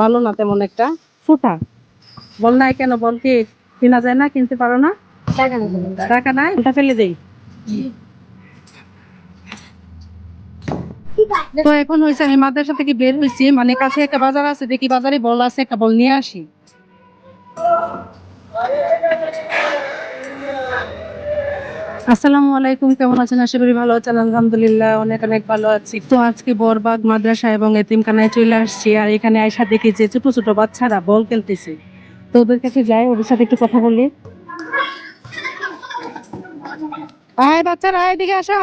ভালো না তেমন একটা। ফুটা। বল নাই কেন? বল কি কিনা যায় না কিনতে পারো না? টাকা নাই। ওটা ফেলে দেই। তো এখন হয়েছে আমি মাদ্রাসা থেকে বের হয়েছি মানে কাছে একটা বাজার আছে দেখি বাজারে বল আছে একটা বল নিয়ে আসি। আসসালামু আলাইকুম, কেমন আছেন? আশা করি ভালো আছেন, আলহামদুলিল্লাহ, অনেক অনেক ভালো আছি। তো আজকে বরবাগ মাদ্রাসা এবং এতিমখানায় চলে আসছি, আর এখানে আয়সা দেখি যে ছোট ছোট বাচ্চারা বল খেলতেছে। তো ওদের কাছে যাই, ওদের সাথে একটু কথা বলি। আয় বাচ্চারা আয় এদিকে আসো।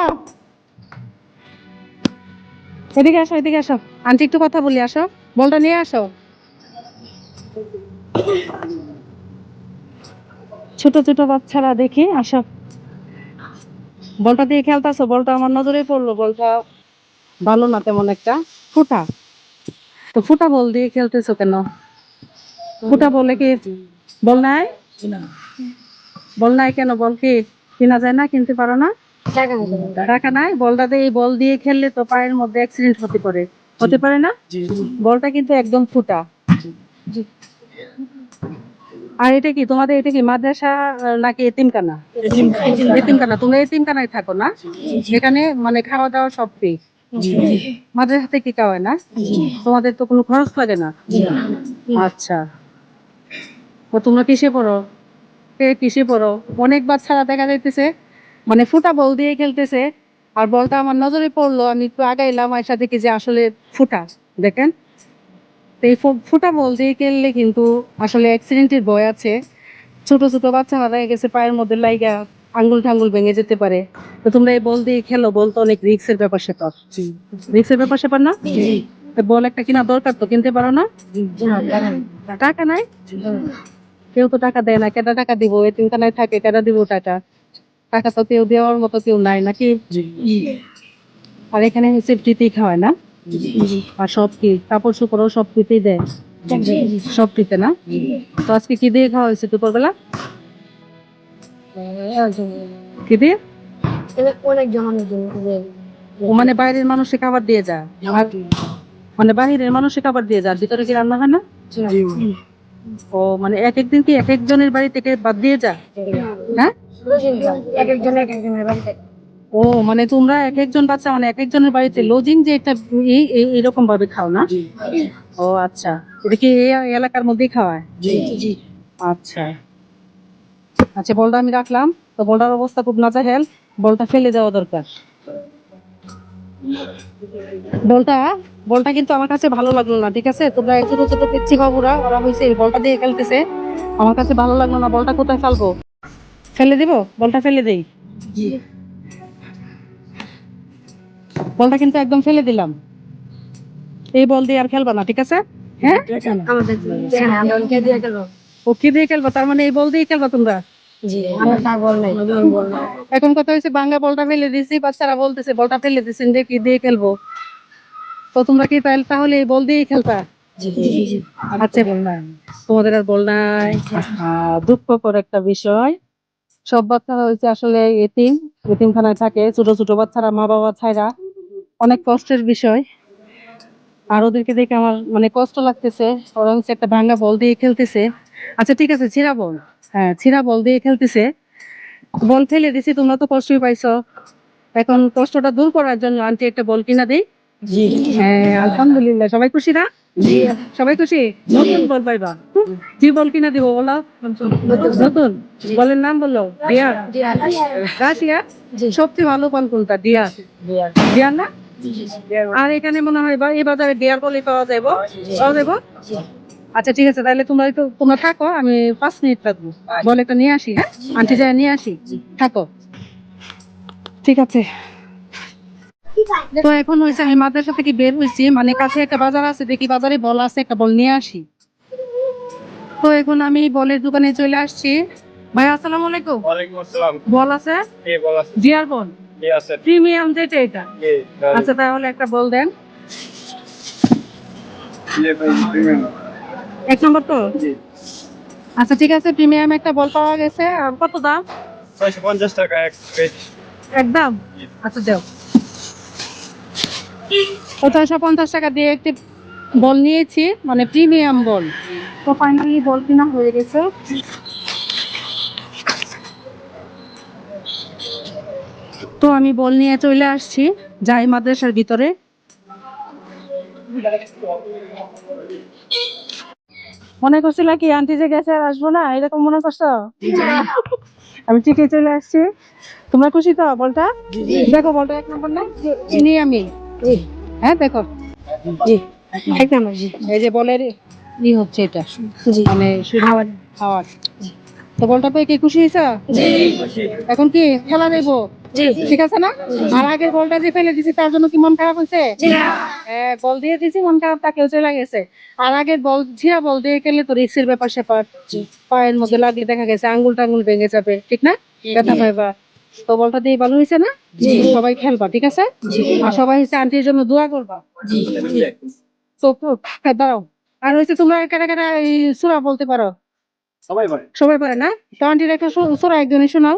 এদিকে আসো এদিকে আসো। আন্টি, একটু কথা বলি, আসো। বলটা নিয়ে আসো। ছোট ছোট বাচ্চারা দেখি, আসো। বলটা দিয়ে খেলতেছো বলটা আমার নজরে পড়ল বলটা ভালো না তেমন একটা। ফুটা। তো ফুটা বল দিয়ে খেলতেছো কেন? ফুটা বলে কি? বল নাই? বল নাই কেন? বল কি কিনা যায় না কিনতে পারো না? টাকা নাই বলটা দিয়ে এই বল দিয়ে খেললে তো পায়ের মধ্যে অ্যাক্সিডেন্ট হতে পারে। হতে পারে না? বলটা কিন্তু একদম ফুটা। আর এটা কি তোমাদের এটা কি মাদ্রাসা নাকি এতিমখানা? এতিমখানা। তোমরা এতিমখানায় থাকো না? এখানে মানে খাওয়া দাওয়া সব ফ্রি মাদ্রাসা থেকে খাওয়ায় না? তোমাদের তো কোনো খরচ লাগে না? আচ্ছা। তো তোমরা কিসে পড়ো? কে কিসে পড়ো? অনেক বাচ্চারা দেখা যাইতেছে মানে ফুটা বল দিয়ে খেলতেছে। আর বলটা আমার নজরে পড়ল আমি একটু আগাইলাম আর সাথে কি যে আসলে ফুটা। দেখেন? তো এই ফুটা বল দিয়ে খেললে কিন্তু আসলে অ্যাক্সিডেন্টের ভয় আছে। ছোট ছোট বাচ্চা মারা গেছে পায়ের মধ্যে লাইগা আঙ্গুল টাঙ্গুল ভেঙে যেতে পারে। তো তোমরা এই বল দিয়ে খেলো বল তো অনেক রিক্সের ব্যাপার সেটা রিক্সের ব্যাপার সেপার না? বল একটা কিনা দরকার তো কিনতে পারো না? টাকা নাই। কেউ তো টাকা দেয় না কেটা টাকা দিবো? দিব এতিমখানায় থাকে কেটা দিব টাকা? টাকা তো কেউ দেওয়ার মতো কেউ নাই নাকি? আর এখানে হচ্ছে ফ্রিতেই খাওয়ায় না? আর সব কি? কাপড় চোপড়ও সব ফ্রিতেই দেয়? সব ফ্রিতে না? তো আজকে কি দিয়ে খাওয়া হয়েছে দুপুরবেলা? কি দিয়ে? অনেক মানে বাইরের মানুষে খাবার দিয়ে যায়? মানে বাইরের মানুষে খাবার দিয়ে যায়? ভিতরে কি রান্না হয় না? ও মানে এক একদিন কি এক একজনের বাড়ি থেকে বাদ দিয়ে যা হ্যাঁ? এক একজন এক একজনের বাড়িতে ও মানে তোমরা এক একজন বাচ্চা মানে এক একজনের বাড়িতে লজিং যে এই- এইরকম ভাবে খাও না? ও আচ্ছা। এটা কি এই এলাকার মধ্যেই খাওয়ায়? আচ্ছা। আচ্ছা বলটা আমি রাখলাম। তো বলটার অবস্থা খুব নাজাহেল। বলটা ফেলে দেওয়া দরকার। বলটা বলটা কিন্তু আমার কাছে ভালো লাগল না ঠিক আছে? তোমরা ছোট ছোট পিচ্ছি বাবুরা ওরা হয়েছে বলটা দিয়ে খেলতেছে। আমার কাছে ভালো লাগল না বলটা কোথায় ফেলব? ফেলে দিব? বলটা ফেলে দেই? বলটা কিন্তু একদম ফেলে দিলাম। এই বল দিয়ে আর খেলবা না ঠিক আছে? হ্যাঁ? আমাদের দিয়ে গেল ও কি দিয়ে খেলবা? তার মানে এই বল দিয়ে খেলবা তোমরা? জি আমরা তা বল নাই। বল নাই। এখন কথা হয়েছে বাংলা বলটা ফেলে দিছি বাচ্চারা বলতেছে বলটা ফেলে যে কি দিয়ে খেলব। তো তোমরা কি তাহলে তাহলে এই বল দিয়েই খেলবা? জি জি আচ্ছা বল নাই। তোমাদের আর বল নাই। আহ, দুঃখকর একটা বিষয়। সব বাচ্চারা হয়েছে আসলে এতিম। এতিমখানায় থাকে ছোট ছোট বাচ্চারা মা বাবা ছাইরা। অনেক কষ্টের বিষয়। আর ওদেরকে দেখে আমার মানে কষ্ট লাগতেছে। ওরা হচ্ছে একটা ভাঙ্গা বল দিয়ে খেলতেছে। আচ্ছা ঠিক আছে ছিঁড়া বল। হ্যাঁ ছিঁড়া বল দিয়ে খেলতেছে। বল ফেলে দিছি তোমরা তো কষ্টই পাইছো। এখন কষ্টটা দূর করার জন্য আন্টি একটা বল কিনা দিই। হ্যাঁ আলহামদুলিল্লাহ সবাই খুশি না? সবাই খুশি? নতুন বল পাইবা? কি বল কিনা দিব বলো? নতুন? বলের নাম বলল ডিয়ার জি রাশিয়া? সবচেয়ে ভালো বল কোনটা? ডিয়ার ডিয়ার না? আর এখানে মনে হয় বা এই বাজারে ডিয়ার বলই পাওয়া যাইব। পাওয়া যাইব। আচ্ছা ঠিক আছে তাহলে তোমরা একটু তোমরা থাকো আমি পাঁচ মিনিট থাকব। বল একটা নিয়ে আসি হ্যাঁ? আন্টি যায় নিয়ে আসি। থাকো। ঠিক আছে। তো এখন হয়েছে আমি মাদ্রাসা থেকে বের হয়েছি মানে কাছে একটা বাজার আছে দেখি বাজারে বল আছে একটা বল নিয়ে আসি। তো এখন আমি বলের দোকানে চলে আসছি। ভাই আসসালামু আলাইকুম। বল আছে? কে বল আছে। জিয়ার বল। কে আছে? প্রিমিয়াম যেটা এটা। আচ্ছা তাহলে একটা বল দেন। এক নম্বর তো? আচ্ছা ঠিক আছে প্রিমিয়াম একটা বল পাওয়া গেছে। কত দাম? 650 টাকা এক পেজ। একদম আচ্ছা দাও ও ছয়শো পঞ্চাশ টাকা দিয়ে একটি বল নিয়েছি মানে প্রিমিয়াম বল। তো ফাইনালি বল কিনা হয়ে গেছে। তো আমি বল নিয়ে চলে আসছি যাই মাদ্রাসার ভিতরে। মনে করছিল কি আন্টি যে গেছে আর আসব না এরকম মনে করছ? আমি ঠিকই চলে আসছি। তোমরা খুশি তো বলটা? দেখো বলটা এক নম্বর না চিনি আমি। হ্যাঁ দেখো। জি। এক নাম্বার জি। এই যে বলের ই হচ্ছে এটা। জি। মানে খাওয়ার খাওয়ার। তো বলটা পেয়ে কি খুশি হয়েছ? এখন কি খেলা দেবো ঠিক আছে না? আর আগের বলটা যে ফেলে দিছি তার জন্য কি মন খারাপ হয়েছে? হ্যাঁ বল দিয়ে দিছি মন খারাপ তাকেও চলে গেছে। আর আগের বল ঝিয়া বল দিয়ে গেলে তো রিক্সের ব্যাপার স্যাপার পায়ের মধ্যে লাগলে দেখা গেছে আঙ্গুল টাঙ্গুল ভেঙে যাবে ঠিক না? ব্যথা পাইবা। তো বলটা দিয়ে ভালো হয়েছে না? সবাই খেলবা ঠিক আছে? আর সবাই হচ্ছে আন্টির জন্য দোয়া করবা। তো তো, হ্যাঁ, দাঁড়াও। আর হচ্ছে তোমরা কারা এই সুরা বলতে পারো? সবাই পারে। সবাই পারে না? তো আন্টির একটা সুরা একজনে শোনাও।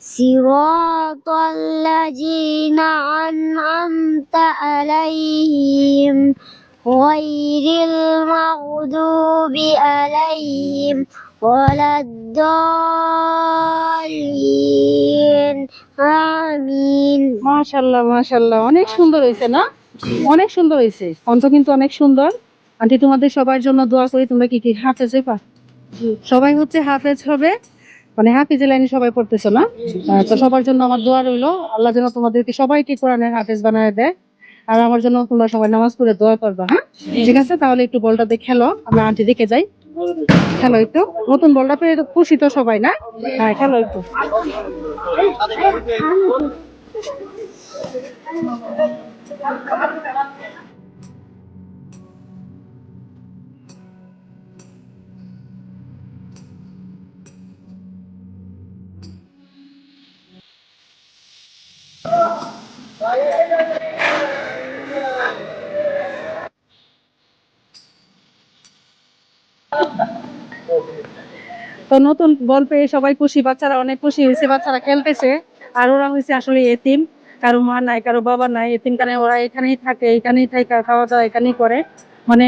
صراط الذين أنعمت عليهم غير المغضوب عليهم ولا الضالين آمين মাশাল্লাহ মাশাল্লাহ অনেক সুন্দর হয়েছে না অনেক সুন্দর হয়েছে কণ্ঠ কিন্তু অনেক সুন্দর আন্টি তোমাদের সবার জন্য দোয়া করি তোমরা কি কি হাফেজ হইবা সবাই হচ্ছে হাফেজ হবে মানে হাফিজে লাইনে সবাই পড়তেছো না? তো সবার জন্য আমার দোয়া রইল। আল্লাহ যেন তোমাদেরকে সবাইকে কোরআনের হাফেজ বানায় দেয়। আর আমার জন্য তোমরা সবাই নামাজ পড়ে দোয়া করবা হ্যাঁ? ঠিক আছে? তাহলে একটু বলটাতে খেলো। আমরা আন্টি দিকে যাই। খেলো একটু। নতুন বলটা পেয়ে খুশি তো সবাই, না? হ্যাঁ খেলো একটু। তো নতুন বল পেয়ে সবাই খুশি, বাচ্চারা অনেক খুশি হয়েছে, বাচ্চারা খেলতেছে। আর ওরা হয়েছে আসলে এতিম কারও মা নাই, কারও বাবা নাই এতিম কারণে ওরা এখানেই থাকে এখানেই থাকে, খাওয়া দাওয়া এখানেই করে। মানে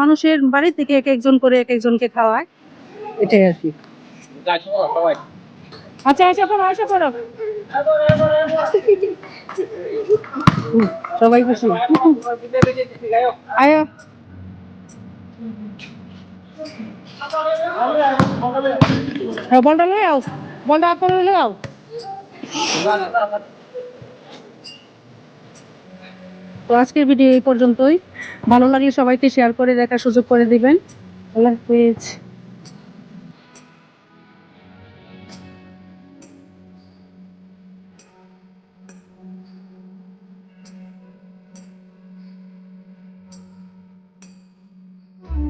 মানুষের বাড়ি থেকে এক একজন করে এক একজনকে খাওয়ায়। এটাই আর কি। আচ্ছা আচ্ছা পড়ো আচ্ছা পড়ো। সবাই খুশি। আয়া। হ্যাঁ বলটা লয়ে আও। বলটা আপনারা লয়ে আও। তো আজকের ভিডিও এই পর্যন্তই। ভালো লাগলে সবাইকে শেয়ার করে দেখার সুযোগ করে দিবেন। আল্লাহ হাফিজ।